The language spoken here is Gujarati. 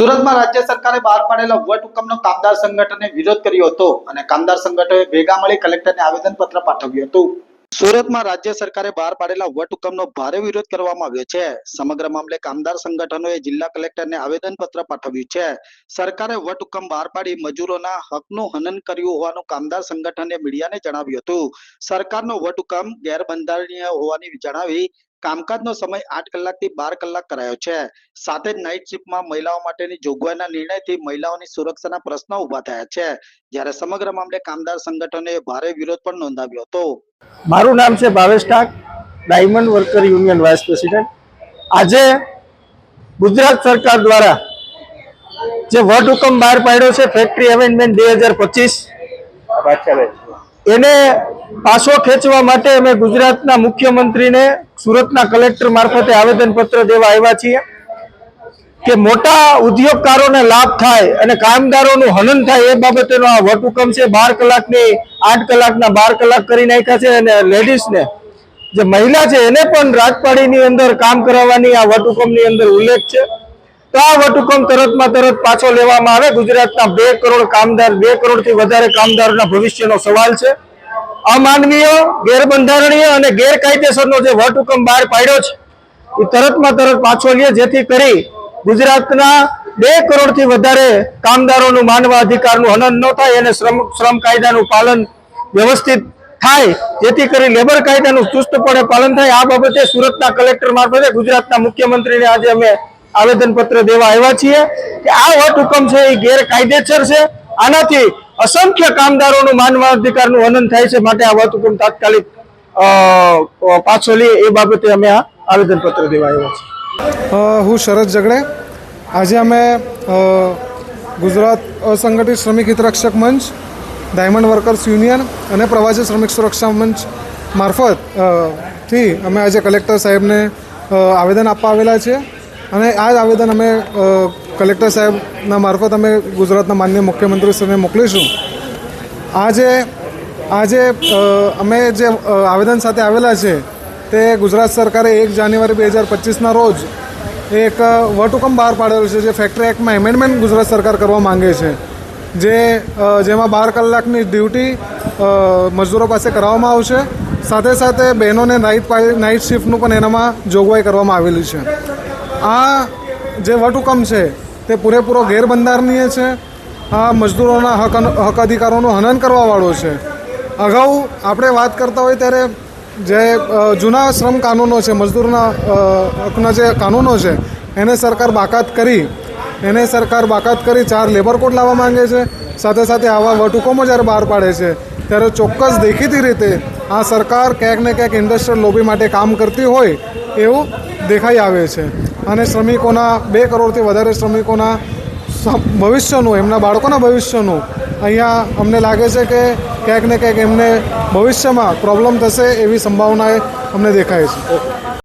સુરતમાં રાજ્ય સરકારે બહાર પાડેલા વટ હુકમનો કામદાર સંગઠને વિરોધ કર્યો હતો અને કામદાર સંગઠને ભેગા મળી કલેક્ટરને આવેદનપત્ર પાઠવ્યું હતું. સુરતમાં રાજ્ય સરકારે બહાર પાડેલા વટ હુકમનો ભારે વિરોધ કરવામાં આવ્યો છે. સમગ્ર મામલે કામદાર સંગઠનોએ જિલ્લા કલેક્ટરને આવેદનપત્ર પાઠવ્યું છે. સરકારે વટ હુકમ બહાર પાડી મજૂરોના હકનું હનન કર્યું હોવાનું કામદાર સંગઠને મીડિયાને જણાવ્યું હતું. સરકારનો વટ હુકમ ગેરબંધારણીય હોવાની જણાવી કામકાજનો સમય આઠ કલાકથી બાર કલાક કરાયો છે. સાથે જ નાઇટ શિફ્ટમાં મહિલાઓ માટેની જોગવાઈના નિર્ણયથી મહિલાઓની સુરક્ષાના પ્રશ્નો ઊભા થયા છે. જ્યારે સમગ્ર મામલે કામદાર સંગઠનોએ ભારે વિરોધ પણ નોંધાવ્યો હતો. મારું નામ છે Bhavesh Tak diamond worker union vice president. આજે ગુજરાત સરકાર દ્વારા જે વટ હુકમ બહાર પાડ્યો છે ફેક્ટરી એમેન્ડમેન્ટ બે હજાર પચીસ એને પાછો ખેંચવા માટે અમે ગુજરાતના મુખ્યમંત્રીને સુરતના કલેક્ટર મારફતે આવેદનપત્ર દેવા આવ્યા છીએ કે મોટા ઉદ્યોગકારોને લાભ થાય અને કામદારોનું હનન થાય એ બાબતેનો આ વટહુકમ છે. બાર કલાકની, આઠ કલાકના બાર કલાક કરી નાખ્યા છે અને લેડીઝને, જે મહિલા છે એને પણ રાજપાડીની અંદર કામ કરાવવાની આ વટહુકમની અંદર ઉલ્લેખ છે. તો આ વટહુકમ તરતમાં તરત પાછો લેવામાં આવે. ગુજરાતના બે કરોડ કામદાર, બે કરોડથી વધારે કામદારોના ભવિષ્યનો સવાલ છે. અમાનવીય, ગેરબંધારણીય અને ગેરકાયદેસરનો જે વટહુકમ બહાર પાડ્યો છે, એ તરતમાં તરત પાછો લે, જેથી કરી ગુજરાતના બે કરોડથી વધારે કામદારોનું માનવા અધિકારનું હનન ન થાય અને શ્રમ શ્રમ કાયદાનું પાલન વ્યવસ્થિત થાય, જેથી કરી લેબર કાયદાનું ચુસ્તપણે પાલન થાય. આ બાબતે સુરતના કલેક્ટર મારફતે ગુજરાતના મુખ્યમંત્રીને આજે અમે આવેદનપત્ર દેવા આવ્યા છીએ કે આ વટ હુકમ છે એ ગેરકાયદેસર છે. આનાથી અસંખ્ય કામદારોનું માનવાધિકારનું હનન થાય છે માટે આ વટ હુકમ તાત્કાલિક પાછો લે એ બાબતે અમે આ આવેદનપત્ર દેવા આવ્યા છે હું શરદ જગડે આજે અમે ગુજરાત અસંગઠિત શ્રમિક હિતરક્ષક મંચ, ડાયમંડ વર્કર્સ યુનિયન અને પ્રવાસી શ્રમિક સુરક્ષા મંચ મારફતથી અમે આજે કલેક્ટર સાહેબને આવેદન આપવા આવેલા છે અને આ જ આવેદન અમે કલેક્ટર સાહેબના મારફત અમે ગુજરાતના માનનીય મુખ્યમંત્રીશ્રીને મોકલીશું. આજે આજે અમે જે આવેદન સાથે આવેલા છે, તે ગુજરાત સરકારે એક જાન્યુઆરી બે હજાર પચીસના રોજ એક વટહુકમ બહાર પાડેલો છે, જે ફેક્ટરી એક્ટમાં એમેન્ડમેન્ટ ગુજરાત સરકાર કરવા માંગે છે. જે જેમાં બાર કલાકની ડ્યુટી મજદૂરો પાસે કરાવવામાં આવશે. સાથે સાથે બહેનોને નાઇટ નાઇટ શિફ્ટનું પણ એનામાં જોગવાઈ કરવામાં આવેલી છે. આ જે વટહુકમ છે તે પૂરેપૂરો ગેરબંધારણીય છે. આ મજદૂરોના હક હક અધિકારોનું હનન કરવાવાળો છે. અગાઉ આપણે વાત કરતા હોય ત્યારે જે જૂના શ્રમ કાનૂનો છે, મજદૂરના હકના જે કાનૂનો છે, એને સરકાર બાકાત કરી, એને સરકાર બાકાત કરી ચાર લેબર કોડ લાવવા માંગે છે. સાથે સાથે આવા વટહુકમો જ્યારે બહાર પાડે છે, ત્યારે ચોક્કસ દેખીતી રીતે આ સરકાર ક્યાંક ને ક્યાંક ઇન્ડસ્ટ્રીયલ લોબી માટે કામ કરતી હોય એવું દેખાઈ આવે છે. અને શ્રમિકોના બે કરોડથી વધારે શ્રમિકોના ભવિષ્યનું, એમના બાળકોના ભવિષ્યનું. અહીંયા અમને લાગે છે કે ક્યાંક ને ક્યાંક એમને ભવિષ્યમાં પ્રોબ્લેમ થશે એવી સંભાવનાએ અમને દેખાય છે.